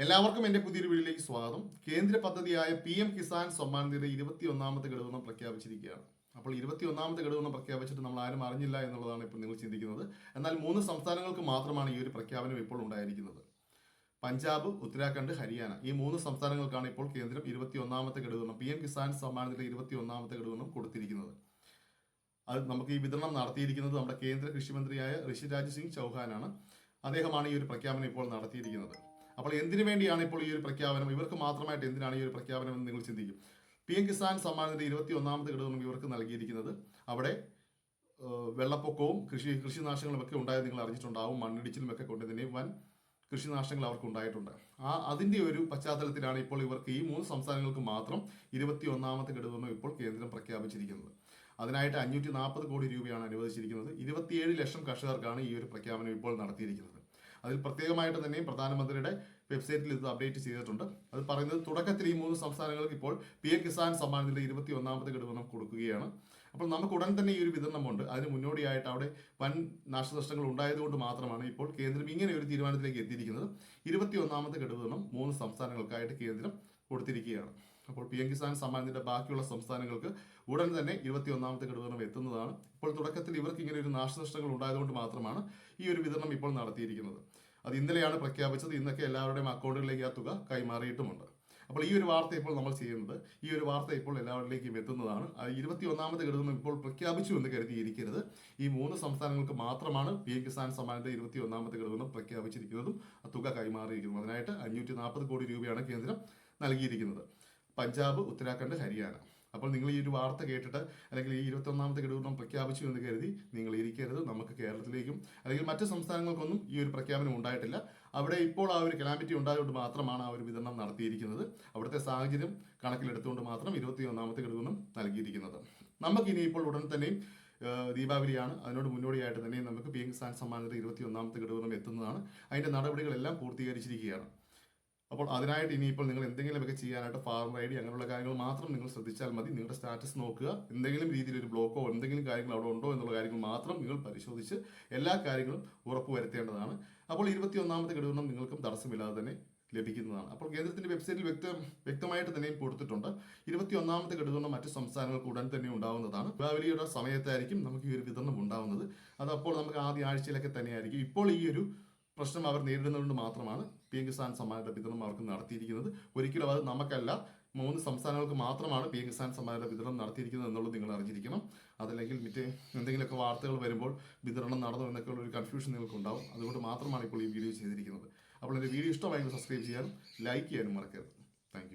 എല്ലാവർക്കും എന്റെ പുതിയൊരു വീഡിയോയിലേക്ക് സ്വാഗതം. കേന്ദ്ര പദ്ധതിയായ പി എം കിസാൻ സമ്മാൻ നിധി ഇരുപത്തി ഒന്നാമത്തെ ഘടകം പ്രഖ്യാപിച്ചിരിക്കുകയാണ്. അപ്പോൾ ഇരുപത്തി ഒന്നാമത്തെ ഘടകം പ്രഖ്യാപിച്ചിട്ട് നമ്മൾ ആരും അറിഞ്ഞില്ല എന്നുള്ളതാണ് ഇപ്പോൾ നിങ്ങൾ ചിന്തിക്കുന്നത്. എന്നാൽ മൂന്ന് സംസ്ഥാനങ്ങൾക്ക് മാത്രമാണ് ഈ ഒരു പ്രഖ്യാപനം ഇപ്പോൾ ഉണ്ടായിരിക്കുന്നത്. പഞ്ചാബ് ഉത്തരാഖണ്ഡ് ഹരിയാന ഈ മൂന്ന് സംസ്ഥാനങ്ങൾക്കാണ് ഇപ്പോൾ കേന്ദ്രം ഇരുപത്തി ഒന്നാമത്തെ ഘടകം പി എം കിസാൻ സമ്മാൻ നിധി ഇരുപത്തി ഒന്നാമത്തെ ഘടകം കൊടുത്തിരിക്കുന്നത്. അത് നമുക്ക് ഈ വിതരണം നടത്തിയിരിക്കുന്നത് നമ്മുടെ കേന്ദ്ര കൃഷിമന്ത്രിയായ ഋഷിരാജ് സിംഗ് ചൗഹാനാണ്. അദ്ദേഹമാണ് ഈ ഒരു പ്രഖ്യാപനം ഇപ്പോൾ നടത്തിയിരിക്കുന്നത്. അപ്പോൾ എന്തിനു വേണ്ടിയാണ് ഇപ്പോൾ ഈ ഒരു പ്രഖ്യാപനം? ഇവർക്ക് മാത്രമായിട്ട് എന്തിനാണ് ഈ ഒരു പ്രഖ്യാപനം എന്ന് നിങ്ങൾ ചിന്തിക്കും. പി എം കിസാൻ സമ്മാനത്തിന്റെ ഇരുപത്തി ഒന്നാമത് ഘടകം ഇവർക്ക് നൽകിയിരിക്കുന്നത്. അവിടെ വെള്ളപ്പൊക്കവും കൃഷി കൃഷിനാശങ്ങളും ഒക്കെ ഉണ്ടായത് നിങ്ങൾ അറിഞ്ഞിട്ടുണ്ടാവും. മണ്ണിടിച്ചിലും ഒക്കെ കൊണ്ട് തന്നെ വൻ കൃഷിനാശങ്ങൾ അവർക്ക് ഉണ്ടായിട്ടുണ്ട്. ആ അതിന്റെ ഒരു പശ്ചാത്തലത്തിലാണ് ഇപ്പോൾ ഇവർക്ക് ഈ മൂന്ന് സംസ്ഥാനങ്ങൾക്ക് മാത്രം ഇരുപത്തി ഒന്നാമത്തെ ഘടകം ഇപ്പോൾ കേന്ദ്രം പ്രഖ്യാപിച്ചിരിക്കുന്നത്. അതിനായിട്ട് അഞ്ഞൂറ്റി നാൽപ്പത് കോടി രൂപയാണ് അനുവദിച്ചിരിക്കുന്നത്. ഇരുപത്തിയേഴ് ലക്ഷം കർഷകർക്കാണ് ഈ ഒരു പ്രഖ്യാപനം ഇപ്പോൾ നടത്തിയിരിക്കുന്നത്. അതിൽ പ്രത്യേകമായിട്ട് തന്നെയും പ്രധാനമന്ത്രിയുടെ വെബ്സൈറ്റിൽ ഇത് അപ്ഡേറ്റ് ചെയ്തിട്ടുണ്ട്. അത് പറയുന്നത് തുടക്കത്തിൽ ഈ മൂന്ന് സംസ്ഥാനങ്ങൾക്ക് ഇപ്പോൾ പി എ കിസാൻ സമ്മാനത്തിന്റെ ഇരുപത്തി ഒന്നാമത്തെ ഘടകം കൊടുക്കുകയാണ്. അപ്പോൾ നമുക്ക് ഉടൻ തന്നെ ഈ ഒരു വിതരണമുണ്ട്. അതിന് മുന്നോടിയായിട്ട് അവിടെ വൻ നാശനഷ്ടങ്ങൾ ഉണ്ടായതുകൊണ്ട് മാത്രമാണ് ഇപ്പോൾ കേന്ദ്രം ഇങ്ങനെ ഒരു തീരുമാനത്തിലേക്ക് എത്തിയിരിക്കുന്നത്. ഇരുപത്തി ഒന്നാമത്തെ ഘടകം മൂന്ന് സംസ്ഥാനങ്ങൾക്കായിട്ട് കേന്ദ്രം കൊടുത്തിരിക്കുകയാണ്. അപ്പോൾ പി എം കിസാൻ സമ്മാനത്തിന്റെ ബാക്കിയുള്ള സംസ്ഥാനങ്ങൾക്ക് ഉടൻ തന്നെ ഇരുപത്തി ഒന്നാമത്തെ ഘടകം എത്തുന്നതാണ്. ഇപ്പോൾ തുടക്കത്തിൽ ഇവർക്ക് ഇങ്ങനെ ഒരു നാശനഷ്ടങ്ങൾ ഉണ്ടായതുകൊണ്ട് മാത്രമാണ് ഈ ഒരു വിതരണം ഇപ്പോൾ നടത്തിയിരിക്കുന്നത്. അത് ഇന്നലെയാണ് പ്രഖ്യാപിച്ചത്. ഇന്നൊക്കെ എല്ലാവരുടെയും അക്കൗണ്ടുകളിലേക്ക് ആ തുക കൈമാറിയിട്ടുമുണ്ട്. അപ്പോൾ ഈ ഒരു വാർത്ത ഇപ്പോൾ നമ്മൾ ചെയ്യുന്നത് ഈ ഒരു വാർത്ത ഇപ്പോൾ എല്ലാവരിലേക്കും എത്തുന്നതാണ്. ഇരുപത്തി ഒന്നാമത്തെ ഘടകം ഇപ്പോൾ പ്രഖ്യാപിച്ചു എന്ന് കരുതിയിരിക്കരുത്. ഈ മൂന്ന് സംസ്ഥാനങ്ങൾക്ക് മാത്രമാണ് പി എം കിസാൻ സമ്മാനത്തെ ഇരുപത്തി ഒന്നാമത്തെ ഘടകം പ്രഖ്യാപിച്ചിരിക്കുന്നതും തുക കൈമാറിയിരിക്കുന്നതും. അതിനായിട്ട് അഞ്ഞൂറ്റി നാൽപ്പത് കോടി രൂപയാണ് കേന്ദ്രം നൽകിയിരിക്കുന്നത്. പഞ്ചാബ് ഉത്തരാഖണ്ഡ് ഹരിയാന. അപ്പോൾ നിങ്ങൾ ഈ ഒരു വാർത്ത കേട്ടിട്ട് അല്ലെങ്കിൽ ഈ ഇരുപത്തി ഒന്നാമത്തെ ഘടകം പ്രഖ്യാപിച്ചു എന്ന് കരുതി നിങ്ങൾ ഇരിക്കരുത്. നമുക്ക് കേരളത്തിലേക്കും അല്ലെങ്കിൽ മറ്റ് സംസ്ഥാനങ്ങൾക്കൊന്നും ഈ ഒരു പ്രഖ്യാപനം ഉണ്ടായിട്ടില്ല. അവിടെ ഇപ്പോൾ ആ ഒരു കലാമിറ്റി ഉണ്ടായതുകൊണ്ട് മാത്രമാണ് ആ ഒരു വിതരണം നടത്തിയിരിക്കുന്നത്. അവിടുത്തെ സാഹചര്യം കണക്കിലെടുത്തുകൊണ്ട് മാത്രം ഇരുപത്തി ഒന്നാമത്തെ ഘടകം നൽകിയിരിക്കുന്നത് നമുക്കിനി ഇപ്പോൾ ഉടൻ തന്നെ ദീപാവലിയാണ്. അതിനോട് മുന്നോടിയായിട്ട് തന്നെ നമുക്ക് പി എം കിസാൻ സമ്മാനത്തിൽ ഇരുപത്തി ഒന്നാമത്തെ ഘടകം എത്തുന്നതാണ്. അതിന്റെ നടപടികളെല്ലാം പൂർത്തീകരിച്ചിരിക്കുകയാണ്. അപ്പോൾ അതിനായിട്ട് ഇനിയിപ്പോൾ നിങ്ങൾ എന്തെങ്കിലുമൊക്കെ ചെയ്യാനായിട്ട് ഫാർമർ ഐ ഡി അങ്ങനെയുള്ള കാര്യങ്ങൾ മാത്രം നിങ്ങൾ ശ്രദ്ധിച്ചാൽ മതി. നിങ്ങളുടെ സ്റ്റാറ്റസ് നോക്കുക. എന്തെങ്കിലും രീതിയിൽ ഒരു ബ്ലോക്കോ എന്തെങ്കിലും കാര്യങ്ങൾ അവിടെ ഉണ്ടോ എന്നുള്ള കാര്യങ്ങൾ മാത്രം നിങ്ങൾ പരിശോധിച്ച് എല്ലാ കാര്യങ്ങളും ഉറപ്പുവരുത്തേണ്ടതാണ്. അപ്പോൾ ഇരുപത്തി ഒന്നാമത്തെ ഘടകം നിങ്ങൾക്കും തടസ്സമില്ലാതെ തന്നെ ലഭിക്കുന്നതാണ്. അപ്പോൾ കേന്ദ്രത്തിന്റെ വെബ്സൈറ്റിൽ വ്യക്ത വ്യക്തമായിട്ട് തന്നെയും കൊടുത്തിട്ടുണ്ട്. ഇരുപത്തി ഒന്നാമത്തെ ഘടകം മറ്റ് സംസ്ഥാനങ്ങൾക്ക് ഉടൻ തന്നെ ഉണ്ടാവുന്നതാണ്. ദീപാവലിയുടെ സമയത്തായിരിക്കും നമുക്ക് ഈ ഒരു വിതരണം ഉണ്ടാവുന്നത്. അത് അപ്പോൾ നമുക്ക് ആദ്യ ആഴ്ചയിലൊക്കെ തന്നെയായിരിക്കും. ഇപ്പോൾ ഈ ഒരു പ്രശ്നം അവർ നേരിടുന്നതുകൊണ്ട് മാത്രമാണ് പി എം കിസാൻ സമ്മാനത്തെ വിതരണം അവർക്ക് നടത്തിയിരിക്കുന്നത്. ഒരിക്കലും അത് നമുക്കല്ല മൂന്ന് സംസ്ഥാനങ്ങൾക്ക് മാത്രമാണ് പി എം കിസാൻ സമ്മാനത്തെ വിതരണം നടത്തിയിരിക്കുന്നത് എന്നുള്ളത് നിങ്ങൾ അറിഞ്ഞിരിക്കണം. അതല്ലെങ്കിൽ മറ്റേ എന്തെങ്കിലുമൊക്കെ വാർത്തകൾ വരുമ്പോൾ വിതരണം നടന്നു എന്നൊക്കെയുള്ള ഒരു കൺഫ്യൂഷൻ നിങ്ങൾക്ക് ഉണ്ടാവും അതുകൊണ്ട് മാത്രമാണ് ഇപ്പോൾ ഈ വീഡിയോ ചെയ്തിരിക്കുന്നത്. അപ്പോൾ എന്റെ വീഡിയോ ഇഷ്ടമായെങ്കിൽ സബ്സ്ക്രൈബ് ചെയ്യാനും ലൈക്ക് ചെയ്യാനും മറക്കരുത്. താങ്ക്